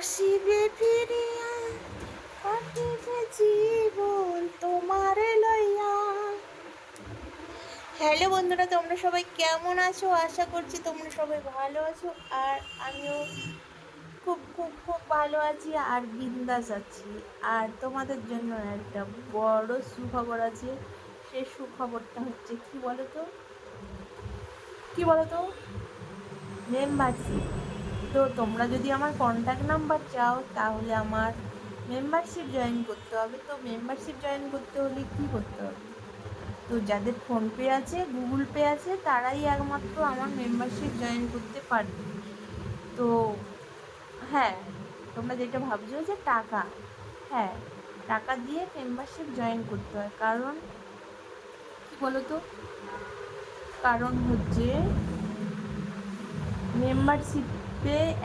আসিবে ফিরিয়া কাটিবে জীবন তোমার লইয়া। হ্যালো বন্ধুরা, তোমরা সবাই কেমন আছো? আশা করছি তোমরা সবাই ভালো আছো, আর আমিও খুব খুব খুব ভালো আছি আর বিন্দাস আছি। আর তোমাদের জন্য একটা বড় সুখবর আছে। সেই সুখবরটা হচ্ছে কি বলো তো কি বলো তো মেম্বারশিপ তো তোমরা যদি আমার কন্ট্যাক্ট নাম্বার চাও, তাহলে আমার মেম্বারশিপ জয়েন করতে হবে। তো মেম্বারশিপ জয়েন করতে হলে কী করতে হবে? তো যাদের ফোনপে আছে, গুগল পে আছে, তারাই একমাত্র আমার মেম্বারশিপ জয়েন করতে পারবে। তো হ্যাঁ তোমরা যেটা ভাবছ যে টাকা হ্যাঁ টাকা দিয়ে মেম্বারশিপ জয়েন করতে হয়। কারণ কী বলো তো কারণ হচ্ছে মেম্বারশিপে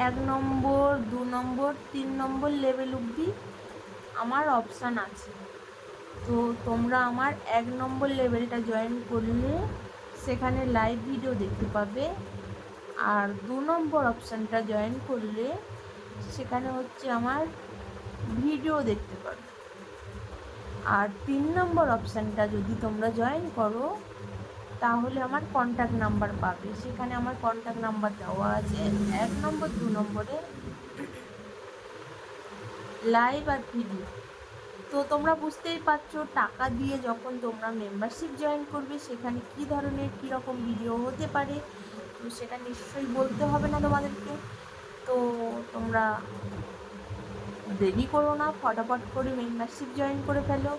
এক নম্বর, দু নম্বর, তিন নম্বর লেভেল অবধি আমার অপশান আছে। তো তোমরা আমার এক নম্বর লেভেলটা জয়েন করলে সেখানে লাইভ ভিডিও দেখতে পাবে। আর দু নম্বর অপশানটা জয়েন করলে সেখানে হচ্ছে আমার ভিডিও দেখতে পাবে। আর তিন নম্বর অপশানটা যদি তোমরা জয়েন করো তাহলে আমার কন্ট্যাক্ট নাম্বার পাবে। সেখানে আমার কন্ট্যাক্ট নাম্বার দেওয়া আছে। এক নম্বর, দু নম্বরে লাইভ আর ভিডিও তো তোমরা বুঝতেই পারছ, টাকা দিয়ে যখন তোমরা মেম্বারশিপ জয়েন করবে, সেখানে কি ধরনের কীরকম ভিডিও হতে পারে? তো সেটা নিশ্চয়ই বলতে হবে না তোমাদেরকে। তো তোমরা দেরি করো না, ফটাফট করে মেম্বারশিপ জয়েন করে ফেলো।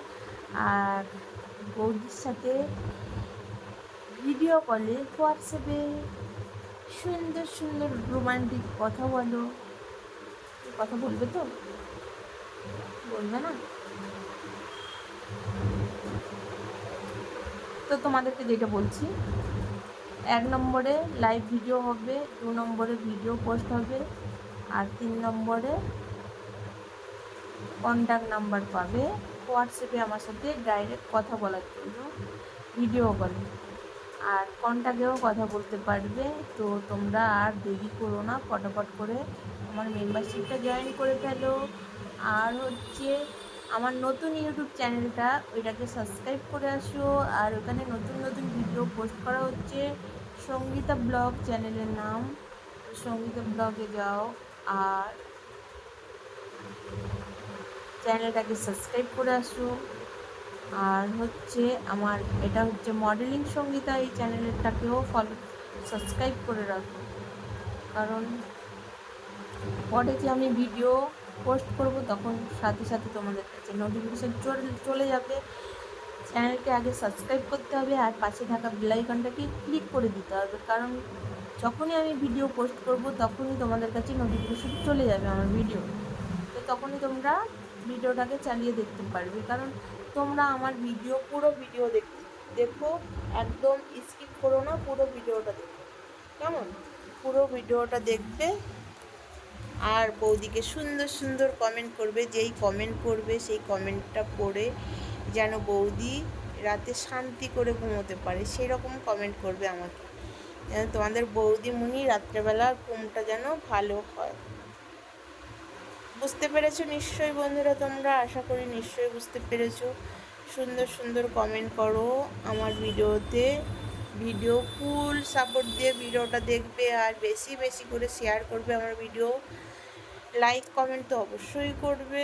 আর বৌদির সাথে ভিডিও কলে হোয়াটসঅ্যাপে সুন্দর সুন্দর রোমান্টিক কথা বলো। কথা বলবে তো? বলবে না? তো তোমাদেরকে যেটা বলছি, এক নম্বরে লাইভ ভিডিও হবে, দু নম্বরে ভিডিও পোস্ট হবে, আর তিন নম্বরে কন্ট্যাক্ট নাম্বার পাবে। হোয়াটসঅ্যাপে আমার সাথে ডাইরেক্ট কথা বলার জন্য ভিডিও কলে আর কন্ট্যাক্টেও কথা বলতে পারবে। তো তোমরা আর দেরি করো না, ফটাফট করে আমার মেম্বারশিপটা জয়েন করে ফেলো। আর হচ্ছে আমার নতুন ইউটিউব চ্যানেলটা ওইটাকে সাবস্ক্রাইব করে আসো। আর ওখানে নতুন নতুন ভিডিও পোস্ট করা হচ্ছে। সঙ্গীতা ব্লগ চ্যানেলের নাম। সঙ্গীতা ব্লগে যাও। আর চ্যানেলটাকে সাবস্ক্রাইব করে আসো। আর হচ্ছে আমার, এটা হচ্ছে মডেলিং সঙ্গীতা এই চ্যানেলটাকেও ফলো সাবস্ক্রাইব করে রাখো। কারণ পরে যে আমি ভিডিও পোস্ট করব, তখন সাথে সাথে তোমাদের কাছে নোটিফিকেশান চলে যাবে। চ্যানেলকে আগে সাবস্ক্রাইব করতে হবে আর পাশে থাকা বেলাইকনটাকে ক্লিক করে দিতে হবে। কারণ যখনই আমি ভিডিও পোস্ট করব, তখনই তোমাদের কাছে নোটিফিকেশান চলে যাবে আমার ভিডিও তো তখনই তোমরা ভিডিওটাকে চালিয়ে দেখতে পারবে। কারণ তোমরা আমার ভিডিও পুরো ভিডিও দেখ, দেখো। একদম স্কিপ করো না, পুরো ভিডিওটা দেখো। কেমন? পুরো ভিডিওটা দেখবে আর বৌদিকে সুন্দর সুন্দর কমেন্ট করবে, যেই কমেন্ট করবে, সেই কমেন্টটা পড়ে যেন বৌদি রাতে শান্তি করে ঘুমোতে পারে সেই রকম কমেন্ট করবে আমাকে। যেন তোমাদের বৌদি মুনি রাত্রেবেলা ঘুমটা যেন ভালো হয়। বুঝতে পেরেছ নিশ্চয়ই বন্ধুরা তোমরা? আশা করি নিশ্চয়ই বুঝতে পেরেছ। সুন্দর সুন্দর কমেন্ট করো আমার ভিডিওতে ভিডিও ফুল সাপোর্ট দিয়ে ভিডিওটা দেখবে আর বেশি বেশি করে শেয়ার করবে আমার ভিডিও লাইক কমেন্ট তো অবশ্যই করবে।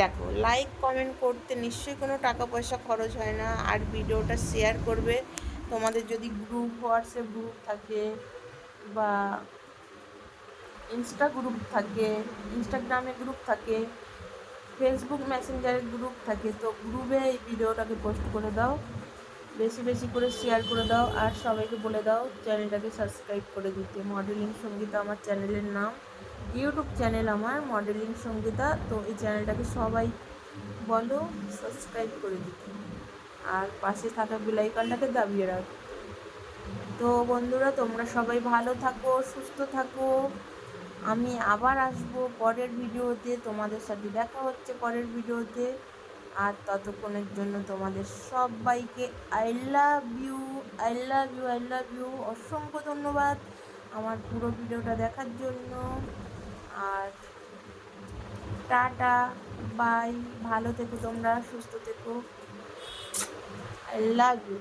দেখো লাইক কমেন্ট করতে নিশ্চয়ই কোনো টাকা পয়সা খরচ হয় না। আর ভিডিওটা শেয়ার করবে। তোমাদের যদি গ্রুপ হোয়াটসঅ্যাপ গ্রুপ থাকে বা ইনস্টা গ্রুপ থাকে, ইনস্টাগ্রামে গ্রুপ থাকে, ফেসবুক মেসেঞ্জারের গ্রুপ থাকে। তো গ্রুপে এই ভিডিওটাকে পোস্ট করে দাও, বেশি বেশি করে শেয়ার করে দাও আর সবাইকে বলে দাও চ্যানেলটাকে সাবস্ক্রাইব করে দিতে। মডেলিং সঙ্গীতা আমার চ্যানেলের নাম। ইউটিউব চ্যানেল আমার, মডেলিং সঙ্গীতা। তো এই চ্যানেলটাকে সবাই বলো, সাবস্ক্রাইব করে দিতে। আর পাশে থাকা বিলাইকানটাকে দাবিয়ে রাখো। তো বন্ধুরা, তোমরা সবাই ভালো থাকো, সুস্থ থাকো। আমি আবার আসব পরের ভিডিওতে। তোমাদের সাথে দেখা হচ্ছে পরের ভিডিওতে। আর ততক্ষণের জন্য তোমাদের সবাইকে I love you I love you I love you অসংখ্য ধন্যবাদ আমার পুরো ভিডিওটা দেখার জন্য। আর টাটা, বাই, ভালো থেকো তোমরা, সুস্থ থেকো। I love you